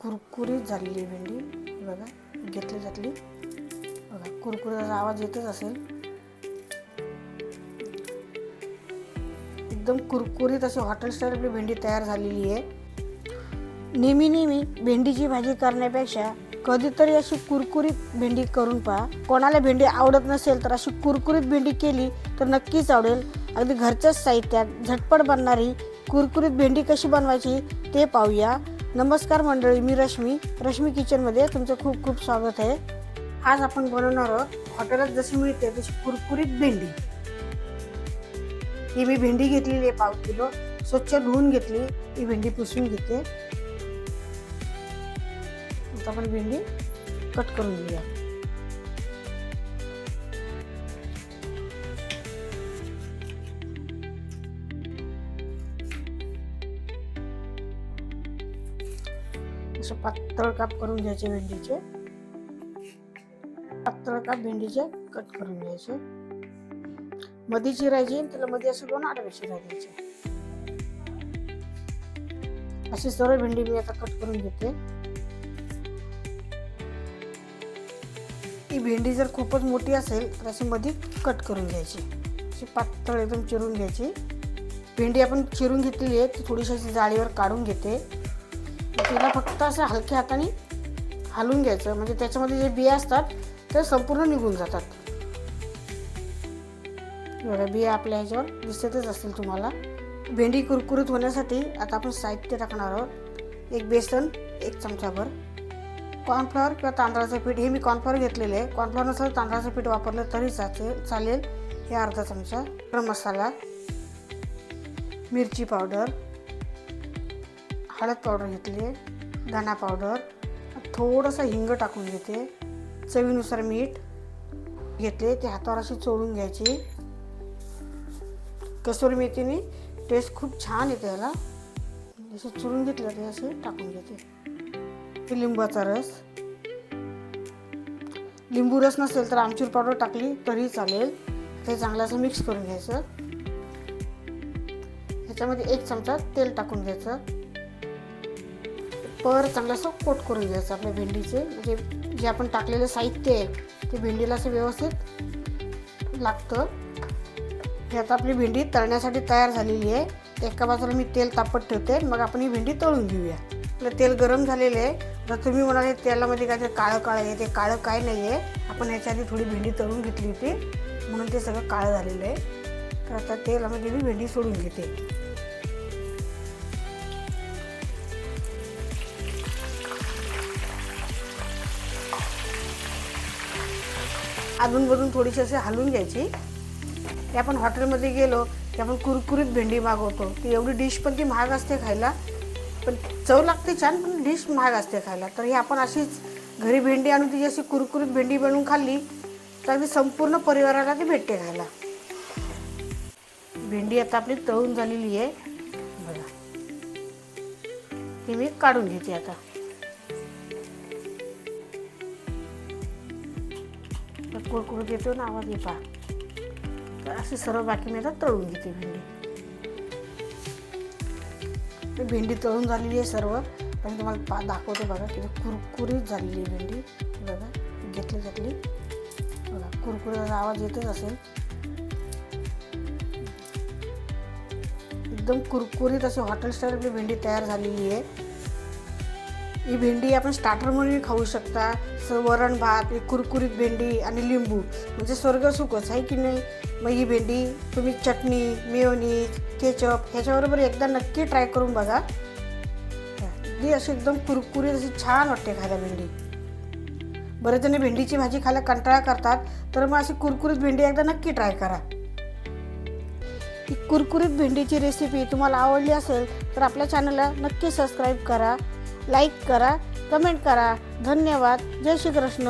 कुरकुरीत झालेली आहे भेंडी बघा घेतली जातली बघा कुरकुरीचा आवाज येतच असेल. एकदम कुरकुरीत अशी हॉटेल स्टाईल आपली भेंडी तयार झालेली आहे. नेहमी नेहमी भेंडीची भाजी करण्यापेक्षा कधीतरी अशी कुरकुरीत भेंडी करून पहा. कोणाला भेंडी आवडत नसेल तर अशी कुरकुरीत भेंडी केली तर नक्कीच आवडेल. अगदी घरच्याच साहित्यात झटपट बनणारी कुरकुरीत भेंडी कशी बनवायची ते पाहूया. नमस्कार मंडळी मी रश्मी. रश्मी किचनमध्ये तुमचं खूप खूप स्वागत आहे. आज आपण बनवणार आहोत हॉटेलात जशी मिळते तशी कुरकुरीत भेंडी. ही मी भेंडी घेतलेली आहे पाव किलो. स्वच्छ धुवून घेतली ही भेंडी पुसून घेते. आता आपण भेंडी कट करून घेऊया. असं पातळ काप करून घ्यायचे भेंडीचे. पातळ काप भेंडीचे कट करून घ्यायचे. मध्ये चिरायचे त्याला मध्ये असं दोन आडवे चिरा द्यायचे अशी सर्व भेंडी मी आता कट करून घेते. ही भेंडी जर खूपच मोठी असेल तर अशी मध्ये कट करून घ्यायची. अशी पातळ एकदम चिरून घ्यायची. भेंडी आपण चिरून घेतलेली आहे ती थोडीशी अशी जाळीवर काढून घेते. तिला फक्त असं हलक्या हाताने हलवून घ्यायचं. म्हणजे त्याच्यामध्ये जे बिया असतात ते संपूर्ण निघून जातात. एवढ्या बिया आपल्या ह्याच्यावर दिसतच असतील तुम्हाला. भेंडी कुरकुरीत होण्यासाठी आता आपण साहित्य टाकणार आहोत. एक बेसन एक चमचाभर. कॉर्नफ्लॉवर किंवा तांदळाचं पीठ हे मी कॉर्नफ्लॉवर घेतलेलं आहे. कॉर्नफ्लॉवर नसलं तांदळाचं पीठ वापरलं तरी चालेल चालेल. हे अर्धा चमचा गरम मसाला. मिरची पावडर. हळद पावडर घेतली धना पावडर. थोडंसं हिंग टाकून घेते. चवीनुसार मीठ घेतले ते हातावर अशी चोळून घ्यायची. कसुरी मेथीने टेस्ट खूप छान येते याला. जसं चुरून घेतलं ते असे टाकून घेते. लिंबाचा रस. लिंबू रस नसेल तर आमचूर पावडर टाकली तरी चालेल. ते चांगलं असं मिक्स करून घ्यायचं. ह्याच्यामध्ये एक चमचा तेल टाकून घ्यायचं. पर चांगलं असं कोट करून घ्यायचं आपल्या भेंडीचे. म्हणजे जे आपण टाकलेलं साहित्य आहे ते भेंडीला असं व्यवस्थित लागतं. हे आता आपली भेंडी तळण्यासाठी तयार झालेली आहे. एका बाजूला मी तेल तापत ठेवते. मग आपण ही भेंडी तळून घेऊया. आपलं तेल गरम झालेलं आहे. तर तुम्ही म्हणाले तेलामध्ये काय ते काळं काळं आहे. ते काळं काय नाही आहे. आपण याच्या आधी थोडी भेंडी तळून घेतली होती. म्हणून ते सगळं काळं झालेलं आहे. तर आता तेलामध्ये मी भेंडी सोडून घेते. अधूनमधून थोडीशी असे हलवून घ्यायची. ते आपण हॉटेलमध्ये गेलो की आपण कुरकुरीत भेंडी मागवतो. ती एवढी डिश पण ती महाग असते खायला. पण चव लागते छान पण डिश महाग असते खायला. तर ही आपण अशीच घरी भेंडी आणून तिची अशी कुरकुरीत भेंडी बनवून खाल्ली तर अगदी संपूर्ण परिवाराला ती भेटते खायला. भेंडी आता आपली तळून झालेली आहे. बघा. ती मी काढून घेते आता. तर देतो ना आवाज ये पहा तर असे सर्व बाकी मी आता तळून घेते भेंडी. भेंडी तळून झालेली आहे सर्व. पण तुम्हाला पा दाखवते बघा किती कुरकुरीत झालेली आहे भेंडी. बघा घेतली घेतली बघा कुरकुरीचा आवाज येतच असेल. एकदम कुरकुरीत अशी हॉटेल स्टाईल आपली भेंडी तयार झालेली आहे. ही भेंडी आपण स्टार्टर म्हणून खाऊ शकता. स वरण भात कुरकुरीत भेंडी आणि लिंबू. म्हणजे स्वर्ग सुखच आहे की नाही? मग ही भेंडी तुम्ही चटणी मेयोनीज केचप ह्याच्याबरोबर एकदा नक्की ट्राय करून बघा. ही अशी एकदम कुरकुरीत अशी छान वाटते खायला भेंडी. बरेच जण भेंडीची भाजी खायला कंटाळा करतात तर मग अशी कुरकुरीत भेंडी एकदा नक्की ट्राय करा. ही कुरकुरीत भेंडीची रेसिपी तुम्हाला आवडली असेल तर आपल्या चॅनलला नक्की सबस्क्राईब करा. लाईक करा कमेंट करा. धन्यवाद. जय श्री कृष्ण